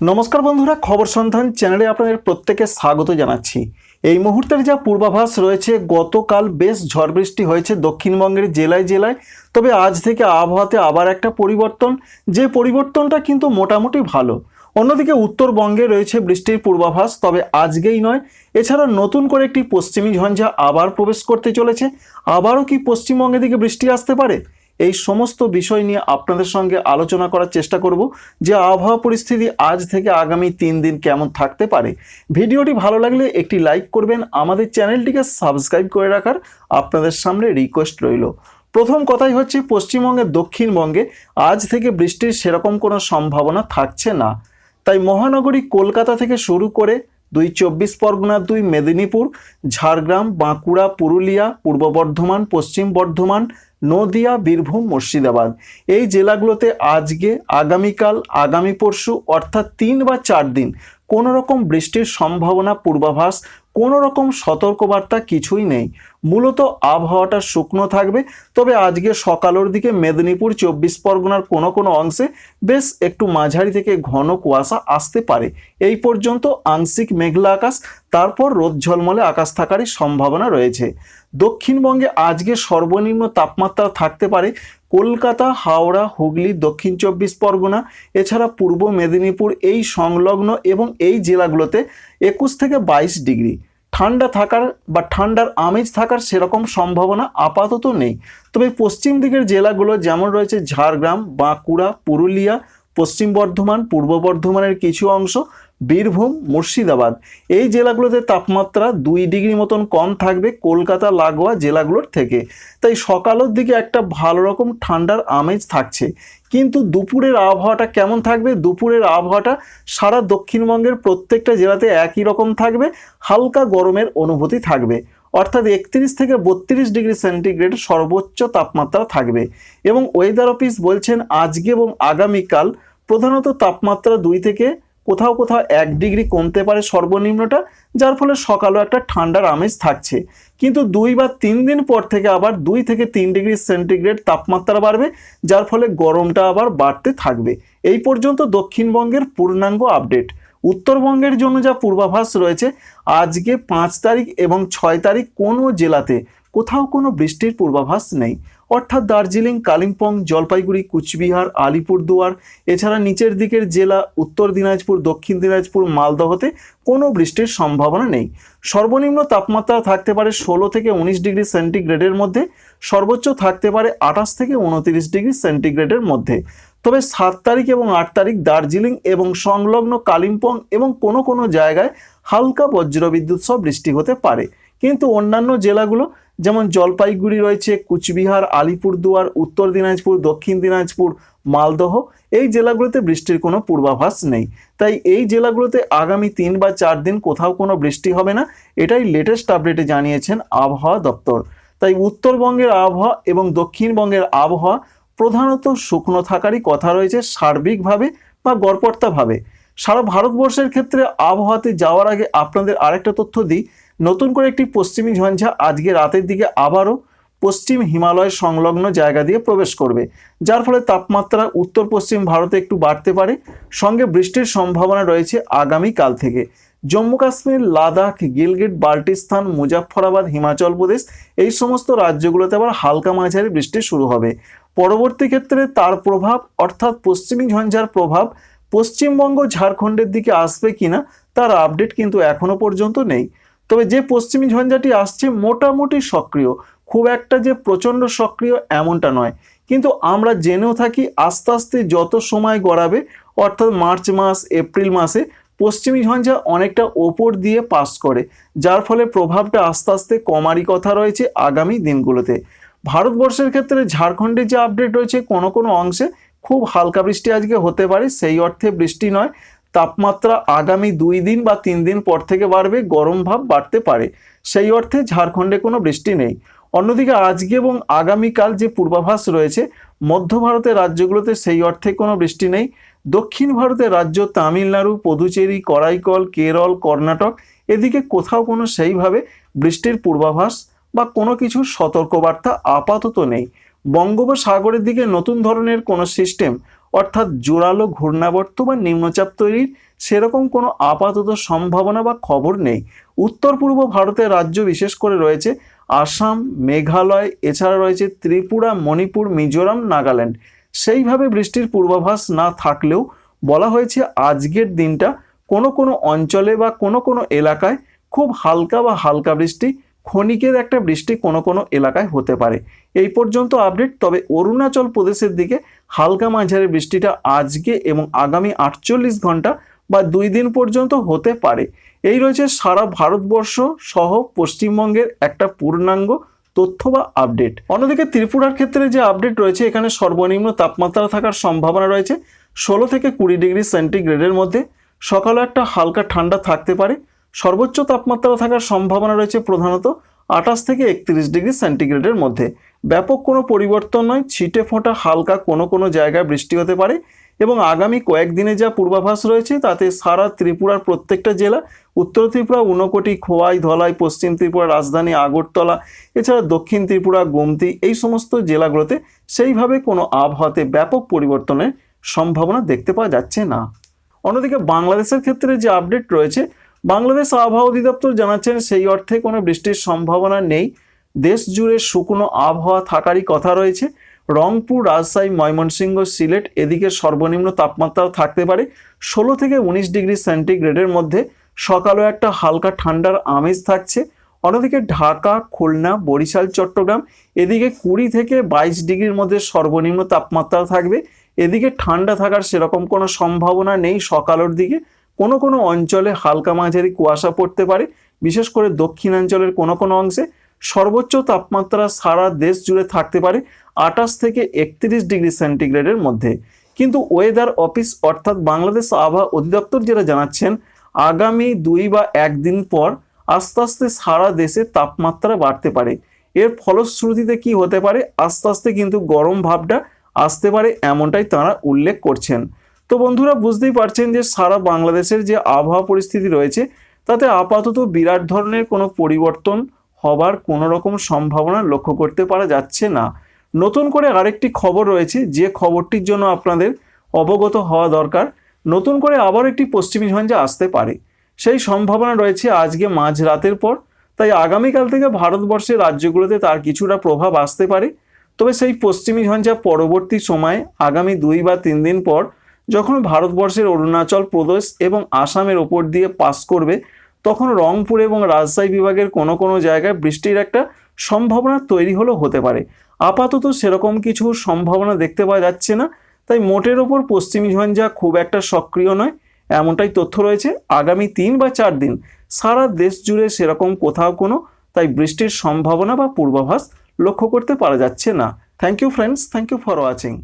নমস্কার বন্ধুরা, খবর সন্ধান চ্যানেলে আপনাদের প্রত্যেকে স্বাগত জানাচ্ছি। এই মুহূর্তের যা পূর্বাভাস রয়েছে, গতকাল বেশ ঝড় বৃষ্টি হয়েছে দক্ষিণবঙ্গের জেলায় জেলায়। তবে আজ থেকে আবহাওয়াতে আবার একটা পরিবর্তন, যে পরিবর্তনটা কিন্তু মোটামুটি ভালো। অন্যদিকে উত্তরবঙ্গে রয়েছে বৃষ্টির পূর্বাভাস, তবে আজকেই নয়। এছাড়া নতুন করে একটি পশ্চিমী ঝঞ্ঝা আবার প্রবেশ করতে চলেছে। আবারও কি পশ্চিমবঙ্গের দিকে বৃষ্টি আসতে পারে? এই সমস্ত বিষয় নিয়ে আপনাদের সঙ্গে আলোচনা করার চেষ্টা করব যে আবহাওয়া পরিস্থিতি আজ থেকে আগামী তিন দিন কেমন থাকতে পারে। ভিডিওটি ভালো লাগলে একটি লাইক করবেন, আমাদের চ্যানেলটিকে সাবস্ক্রাইব করে রাখার আপনাদের সামনে রিকোয়েস্ট রইল। প্রথম কথাই হচ্ছে পশ্চিমবঙ্গের দক্ষিণবঙ্গে আজ থেকে বৃষ্টির সেরকম কোনো সম্ভাবনা থাকছে না। তাই মহানগরী কলকাতা থেকে শুরু করে দুই চব্বিশ পরগনা, দুই মেদিনীপুর, ঝাড়গ্রাম, বাঁকুড়া, পুরুলিয়া, পূর্ব বর্ধমান, পশ্চিম বর্ধমান নদিয়া, বীরভূম, মুর্শিদাবাদ। এই জেলাগুলোতে আজকে, আগামীকাল, আগামী পরশু, অর্থাৎ তিন বা চার দিন কোনো রকম বৃষ্টির সম্ভাবনা পূর্বাভাস কোনো রকম সতর্কবার্তা কিছুই নেই। মূলত আবহাওয়াটা শুকনো থাকবে। তবে আজকে সকালের দিকে মেদিনীপুর চব্বিশ পরগনার কোনো কোনো অংশে বেশ একটু মাঝারি থেকে ঘন কুয়াশা আসতে পারে। এই পর্যন্ত আংশিক মেঘলা আকাশ, তারপর রোদ ঝলমলে আকাশ থাকারই সম্ভাবনা রয়েছে। দক্ষিণবঙ্গে আজকে সর্বনিম্ন তাপমাত্রা থাকতে পারে কলকাতা, হাওড়া, হুগলি, দক্ষিণ চব্বিশ পরগনা, এছাড়া পূর্ব মেদিনীপুর এই সংলগ্ন এবং এই জেলাগুলোতে একুশ থেকে বাইশ ডিগ্রি। ঠান্ডা থাকার বা ঠান্ডার আমেজ থাকার সেরকম সম্ভাবনা আপাতত নেই। তবে পশ্চিম দিকের জেলাগুলো যেমন রয়েছে ঝাড়গ্রাম, বাঁকুড়া, পুরুলিয়া, পশ্চিম বর্ধমান, পূর্ব বর্ধমানের কিছু অংশ বীরভূম, মুর্শিদাবাদ। এই জেলাগুলোতে তাপমাত্রা দুই ডিগ্রি মতন কম থাকবে কলকাতা, লাগোয়া জেলাগুলোর থেকে। তাই সকালের দিকে একটা ভালো রকম ঠান্ডার আমেজ থাকছে। কিন্তু দুপুরের আবহাওয়াটা কেমন থাকবে? দুপুরের আবহাওয়াটা সারা দক্ষিণবঙ্গের প্রত্যেকটা জেলাতে একই রকম থাকবে, হালকা গরমের অনুভূতি থাকবে। অর্থাৎ একত্রিশ থেকে বত্রিশ ডিগ্রি সেন্টিগ্রেড সর্বোচ্চ তাপমাত্রা থাকবে। এবং ওয়েদার অফিস বলছেন, আজকে এবং আগামীকাল প্রধানত তাপমাত্রা দুই থেকে কোথাও কোথাও এক ডিগ্রি কমতে পারে সর্বনিম্নটা, যার ফলে সকালেও একটা ঠান্ডার আমেজ থাকছে। কিন্তু দুই বা তিন দিন পর থেকে আবার দুই থেকে তিন ডিগ্রি সেন্টিগ্রেড তাপমাত্রা বাড়বে, যার ফলে গরমটা আবার বাড়তে থাকবে। এই পর্যন্ত দক্ষিণবঙ্গের পূর্ণাঙ্গ আপডেট। উত্তরবঙ্গের জন্য যা পূর্বাভাস রয়েছে, আজকে পাঁচ তারিখ এবং ছয় তারিখ কোনো জেলাতে কোথাও কোনো বৃষ্টির পূর্বাভাস নেই। অর্থাৎ দার্জিলিং, কালিম্পং, জলপাইগুড়ি, কুচবিহার, আলিপুরদুয়ার, এছাড়া নিচের দিকের জেলা, উত্তর দিনাজপুর, দক্ষিণ দিনাজপুর, মালদহতে কোনো বৃষ্টির সম্ভাবনা নেই। সর্বনিম্ন তাপমাত্রা থাকতে পারে ষোলো থেকে উনিশ ডিগ্রি সেন্টিগ্রেডের মধ্যে, সর্বোচ্চ থাকতে পারে আঠাশ থেকে উনতিরিশ ডিগ্রি সেন্টিগ্রেডের মধ্যে। তবে সাত তারিখ এবং আট তারিখ দার্জিলিং এবং সংলগ্ন কালিম্পং এবং কোনো কোনো জায়গায় হালকা বজ্রবিদ্যুৎ সহ বৃষ্টি হতে পারে। কিন্তু অন্যান্য জেলাগুলো, যেমন জলপাইগুড়ি রয়েছে, কুচবিহার, আলিপুরদুয়ার, উত্তর দিনাজপুর, দক্ষিণ দিনাজপুর, মালদহ, এই জেলাগুলোতে বৃষ্টির কোনো পূর্বাভাস নেই। তাই এই জেলাগুলোতে আগামী তিন বা চার দিন কোথাও কোনো বৃষ্টি হবে না, এটাই লেটেস্ট আপডেটে জানিয়েছেন আবহাওয়া দপ্তর। তাই উত্তরবঙ্গের আবহাওয়া এবং দক্ষিণবঙ্গের আবহাওয়া প্রধানত শুকনো থাকারই কথা রয়েছে সার্বিকভাবে বা গড়পড়তাভাবে। সারা ভারতবর্ষের ক্ষেত্রে আবহাওয়াতে যাওয়ার আগে আপনাদের আরেকটা তথ্য দিই নতুন করে একটি পশ্চিমী ঝঞ্ঝা আজকে রাতের দিকে আবারও পশ্চিম হিমালয় সংলগ্ন জায়গা দিয়ে প্রবেশ করবে, যার ফলে তাপমাত্রা উত্তর পশ্চিম ভারতে একটু বাড়তে পারে। সঙ্গে বৃষ্টির সম্ভাবনা রয়েছে আগামী কাল থেকে। জম্মু কাশ্মীর, লাদাখ, গিলগিট, বাল্টিস্তান, মুজাফফরাবাদ, হিমাচল প্রদেশ এই সমস্ত রাজ্যগুলোতে আবার হালকা মাঝারি বৃষ্টি শুরু হবে। পরবর্তী ক্ষেত্রে তার প্রভাব, অর্থাৎ পশ্চিমী ঝঞ্ঝার প্রভাব, পশ্চিমবঙ্গ ঝাড়খণ্ডের দিকে আসবে কিনা তার আপডেট কিন্তু এখনও পর্যন্ত নেই। তবে যে পশ্চিমী ঝঞ্ঝাটি আসছে মোটামুটি সক্রিয়, খুব একটা যে প্রচণ্ড সক্রিয় এমনটা নয়। কিন্তু আমরা জেনেও থাকি আস্তে আস্তে যত সময় গড়াবে, অর্থাৎ মার্চ মাস, এপ্রিল মাসে, পশ্চিমী ঝঞ্ঝা অনেকটা ওপর দিয়ে পাস করে, যার ফলে প্রভাবটা আস্তে আস্তে কমারই কথা রয়েছে আগামী দিনগুলোতে। ভারতবর্ষের ক্ষেত্রে ঝাড়খণ্ডের যে আপডেট রয়েছে কোনো কোনো অংশে খুব হালকা বৃষ্টি আজকে হতে পারে, সেই অর্থে বৃষ্টি নয়। তাপমাত্রা আগামী দুই দিন বা তিন দিন পর থেকে বাড়বে, গরম ভাব বাড়তে পারে। সেই অর্থে ঝাড়খণ্ডে কোনো বৃষ্টি নেই। অন্যদিকে আজকে এবং আগামীকাল যে পূর্বাভাস রয়েছে, মধ্য ভারতের রাজ্যগুলোতে সেই অর্থে কোনো বৃষ্টি নেই। দক্ষিণ ভারতের রাজ্য তামিলনাড়ু, পুদুচেরি, করাইকল, কেরল, কর্ণাটক, এদিকে কোথাও কোনো সেইভাবে বৃষ্টির পূর্বাভাস বা কোনো কিছু সতর্কবার্তা আপাতত নেই। বঙ্গোপসাগরের দিকে নতুন ধরনের কোনো সিস্টেম অর্থাৎ জোরালো ঘূর্ণাবর্ত বা নিম্নচাপ তৈরির সেরকম কোনো আপাতত সম্ভাবনা বা খবর নেই। উত্তর পূর্ব ভারতের রাজ্য বিশেষ করে রয়েছে আসাম, মেঘালয়, এছাড়া রয়েছে ত্রিপুরা, মণিপুর, মিজোরাম, নাগাল্যান্ড। সেইভাবে বৃষ্টির পূর্বাভাস না থাকলেও বলা হয়েছে আজকের দিনটা কোনো কোনো অঞ্চলে বা কোনো কোনো এলাকায় খুব হালকা বা হালকা বৃষ্টি ক্ষণিকের একটা বৃষ্টি কোনো কোনো এলাকায় হতে পারে। এই পর্যন্ত আপডেট, তবে অরুণাচল প্রদেশের দিকে হালকা মাঝারি বৃষ্টিটা আজকে এবং আগামী আটচল্লিশ ঘণ্টা বা দুই দিন পর্যন্ত হতে পারে। এই রয়েছে সারা ভারতবর্ষ সহ পশ্চিমবঙ্গের একটা পূর্ণাঙ্গ তথ্য বা আপডেট। অন্যদিকে ত্রিপুরার ক্ষেত্রে যে আপডেট রয়েছে, এখানে সর্বনিম্ন তাপমাত্রা থাকার সম্ভাবনা রয়েছে। ষোলো থেকে কুড়ি ডিগ্রি সেন্টিগ্রেডের মধ্যে। সকালে একটা হালকা ঠান্ডা থাকতে পারে। সর্বোচ্চ তাপমাত্রা থাকার সম্ভাবনা রয়েছে প্রধানত আঠাশ থেকে একত্রিশ ডিগ্রি সেন্টিগ্রেডের মধ্যে। ব্যাপক কোনো পরিবর্তন নয়, ছিটে ফোঁটা হালকা কোনো কোনো জায়গায় বৃষ্টি হতে পারে এবং আগামী কয়েকদিনে যা পূর্বাভাস রয়েছে তাতে সারা ত্রিপুরার প্রত্যেকটা জেলা, উত্তর ত্রিপুরা, ঊনকোটি, খোয়াই, ধলাই, পশ্চিম ত্রিপুরা, রাজধানী, আগরতলা, এছাড়া দক্ষিণ ত্রিপুরা, গোমতি এই সমস্ত জেলাগুলোতে সেইভাবে কোনো আবহাওয়াতে ব্যাপক পরিবর্তনের সম্ভাবনা দেখতে পাওয়া যাচ্ছে না। অন্যদিকে বাংলাদেশের ক্ষেত্রে যে আপডেট রয়েছে বাংলাদেশ আবহাওয়া অধিদপ্তর জানাচ্ছেন সেই অর্থে কোনো বৃষ্টির সম্ভাবনা নেই। দেশ জুড়ে শুকনো আবহাওয়া থাকারই কথা রয়েছে। রংপুর, রাজশাহী, ময়মনসিংহ, সিলেট এদিকে সর্বনিম্ন তাপমাত্রা থাকতে পারে। ষোলো থেকে উনিশ ডিগ্রি সেন্টিগ্রেডের মধ্যে সকালেও একটা হালকা ঠান্ডার আমেজ থাকছে। অন্যদিকে ঢাকা, খুলনা, বরিশাল, চট্টগ্রাম এদিকে কুড়ি থেকে বাইশ ডিগ্রির মধ্যে সর্বনিম্ন তাপমাত্রা থাকবে। এদিকে ঠান্ডা থাকার সেরকম কোনো সম্ভাবনা নেই সকালের দিকে। কোনো কোনো অঞ্চলে হালকা মাঝারি কুয়াশা পড়তে পারে, বিশেষ করে দক্ষিণাঞ্চলের কোনো কোনো অংশে সর্বোচ্চ তাপমাত্রা সারা দেশ জুড়ে থাকতে পারে আঠাশ থেকে একত্রিশ ডিগ্রি সেন্টিগ্রেডের মধ্যে। কিন্তু ওয়েদার অফিস অর্থাৎ বাংলাদেশ আবহাওয়া অধিদপ্তর যেটা জানাচ্ছেন, আগামী দুই বা একদিন পর আস্তে আস্তে সারা দেশে তাপমাত্রা বাড়তে পারে। এর ফলশ্রুতিতে কি হতে পারে? আস্তে আস্তে কিন্তু গরম ভাবটা আসতে পারে, এমনটাই তারা উল্লেখ করছেন। তো বন্ধুরা বুঝতেই পারছেন যে সারা বাংলাদেশের যে আবহাওয়া পরিস্থিতি রয়েছে, তাতে আপাতত বিরাট ধরনের কোনো পরিবর্তন হবার কোনো রকম সম্ভাবনা লক্ষ্য করতে পারা যাচ্ছে না। নতুন করে আরেকটি খবর রয়েছে, যে খবরটির জন্য আপনাদের অবগত হওয়া দরকার, নতুন করে আবার একটি পশ্চিমী ঝঞ্ঝা আসতে পারে। সেই সম্ভাবনা রয়েছে আজকে মাঝ রাতের পর, তাই আগামীকাল থেকে ভারতবর্ষের রাজ্যগুলোতে তার কিছুটা প্রভাব আসতে পারে। তবে সেই পশ্চিমী ঝঞ্ঝা পরবর্তী সময়ে আগামী দুই বা তিন দিন পর যখন ভারতবর্ষের অরুণাচল প্রদেশ এবং আসামের ওপর দিয়ে পাস করবে, তখন রংপুর এবং রাজশাহী বিভাগের কোনো কোনো জায়গায় বৃষ্টির একটা সম্ভাবনা তৈরি হলেও হতে পারে। আপাতত সেরকম কিছু সম্ভাবনা দেখতে পাওয়া যাচ্ছে না, তাই মোটের ওপর পশ্চিমী ঝঞ্ঝা খুব একটা সক্রিয় নয়, এমনটাই তথ্য রয়েছে। আগামী তিন বা চার দিন সারা দেশ জুড়ে সেরকম কোথাও কোনো, তাই বৃষ্টির সম্ভাবনা বা পূর্বাভাস লক্ষ্য করতে পারা যাচ্ছে না। Thank you friends thank you for watching